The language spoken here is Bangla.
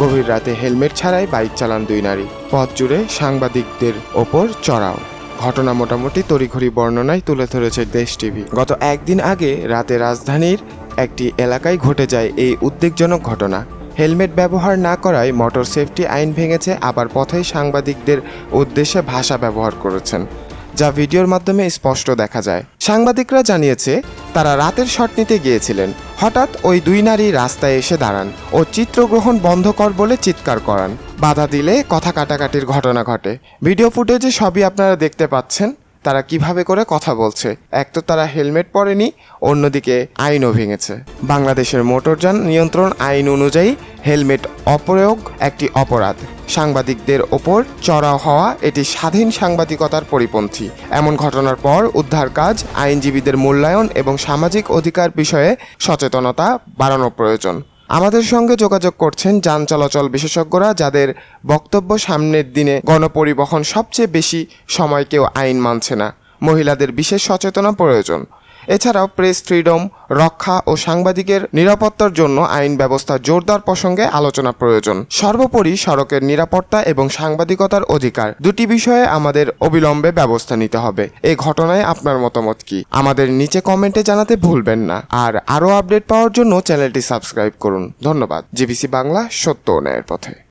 গভীর রাতে হেলমেট ছাড়াই বাইক চালান দুই নারী। পথ জুড়ে সাংবাদিকদের ওপর চড়াও। ঘটনা মোটামুটি তড়িঘড়ি বর্ণনায় তুলে ধরেছে দেশ টিভি। গত একদিন আগে রাতে রাজধানীর একটি এলাকায় ঘটে যায় এই উদ্বেগজনক ঘটনা। হেলমেট ব্যবহার না করায় মোটর সেফটি আইন ভেঙেছে, আবার পথেই সাংবাদিকদের উদ্দেশ্যে ভাষা ব্যবহার করেছেন। যা ভিডিওর মাধ্যমে স্পষ্ট দেখা যায়। সাংবাদিকরা জানিয়েছে, তারা রাতের শট নিতে গিয়েছিলেন। হঠাৎ ওই দুই নারী রাস্তায় এসে দাঁড়ান ও চিত্রগ্রহণ বন্ধ কর বলে চিৎকার করান। বাধা দিলে কথা কাটাকাটির ঘটনা ঘটে। ভিডিও ফুটেজে সবই আপনারা দেখতে পাচ্ছেন, তারা কীভাবে করে কথা বলছে। এক তো তারা হেলমেট পরেনি, অন্যদিকে আইনও ভেঙেছে। বাংলাদেশের মোটরযান নিয়ন্ত্রণ আইন অনুযায়ী হেলমেট অপ্রয়োগ একটি অপরাধ। সাংবাদিকদের ওপর চড়াও হওয়া এটি স্বাধীন সাংবাদিকতার পরিপন্থী। এমন ঘটনার পর উদ্ধার কাজ, আইনজীবীদের মূল্যায়ন এবং সামাজিক অধিকার বিষয়ে সচেতনতা বাড়ানো প্রয়োজন। আমাদের সঙ্গে যোগাযোগ করছেন যান চলাচল বিশেষজ্ঞরা যাদের বক্তব্য সামনের দিনে গণপরিবহন সবচেয়ে বেশি সময় কেউ আইন মানছে না। মহিলাদের বিশেষ সচেতনা প্রয়োজন। এছাড়াও প্রেস ফ্রিডম, রক্ষা ও সাংবাদিকের নিরাপত্তার জন্য আইন ব্যবস্থা জোরদার প্রসঙ্গে আলোচনা প্রয়োজন। সর্বোপরি সড়কের নিরাপত্তা এবং সাংবাদিকতার অধিকার দুটি বিষয়ে আমাদের অবিলম্বে ব্যবস্থা নিতে হবে। এই ঘটনায় আপনার মতামত কি? আমাদের নিচে কমেন্টে জানাতে ভুলবেন না। আর আরও আপডেট পাওয়ার জন্য চ্যানেলটি সাবস্ক্রাইব করুন। ধন্যবাদ। জিবিসি বাংলা সত্য ও ন্যায়ের পথে।